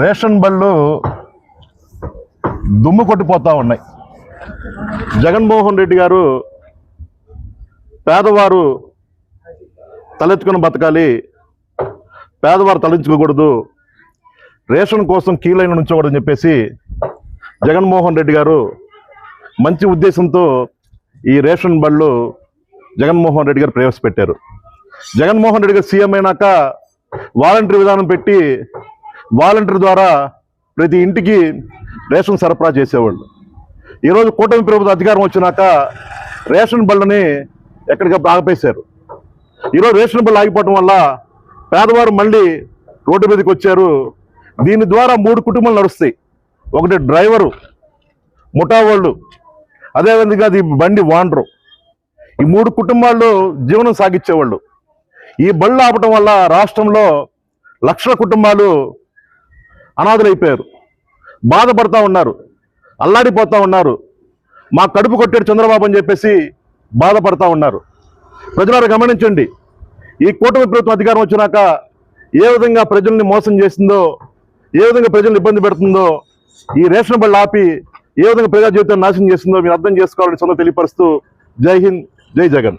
Ration బళ్ళు దుమ్ము కొట్టిపోతా ఉన్నాయి. జగన్మోహన్ రెడ్డి గారు పేదవారు తలెత్తుకుని బతకాలి పేదవారు తలెత్తుకోకూడదు రేషన్ కోసం కీలైన నుంచోకూడదని చెప్పేసి జగన్మోహన్ రెడ్డి గారు మంచి ఉద్దేశంతో ఈ రేషన్ బళ్ళు జగన్మోహన్ రెడ్డి గారు ప్రవేశపెట్టారు. జగన్మోహన్ రెడ్డి గారు సీఎం అయినాక వాలంటరీ విధానం పెట్టి వాలంటీర్ ద్వారా ప్రతి ఇంటికి రేషన్ సరఫరా చేసేవాళ్ళు. ఈరోజు కూటమి ప్రభుత్వ అధికారం వచ్చినాక రేషన్ బళ్ళని ఎక్కడికప్పుడు ఆపేశారు. ఈరోజు రేషన్ బళ్ళు ఆగిపోవటం వల్ల పేదవారు మళ్ళీ రోడ్డు మీదకి వచ్చారు. దీని ద్వారా మూడు కుటుంబాలు నడుస్తాయి. ఒకటి డ్రైవరు ముఠా వాళ్ళు అదేవిధంగా అది బండి వాండరు. ఈ మూడు కుటుంబాల్లో జీవనం సాగించేవాళ్ళు. ఈ బళ్ళు ఆపటం వల్ల రాష్ట్రంలో లక్షల కుటుంబాలు అనాథులైపోయారు. బాధపడతా ఉన్నారు. అల్లాడిపోతూ ఉన్నారు. మా కడుపు కొట్టాడు చంద్రబాబు అని చెప్పేసి బాధపడతా ఉన్నారు. ప్రజలారు గమనించండి. ఈ కూటమి ప్రభుత్వం అధికారం వచ్చినాక ఏ విధంగా ప్రజల్ని మోసం చేసిందో ఏ విధంగా ప్రజల్ని ఇబ్బంది పెడుతుందో ఈ రేషన్ బళ్ళు ఆపి ఏ విధంగా ప్రజా జీవితాన్ని నాశనం చేస్తుందో మీరు అర్థం చేసుకోవాలని సొంత తెలియపరుస్తూ జై హింద్ జై జగన్.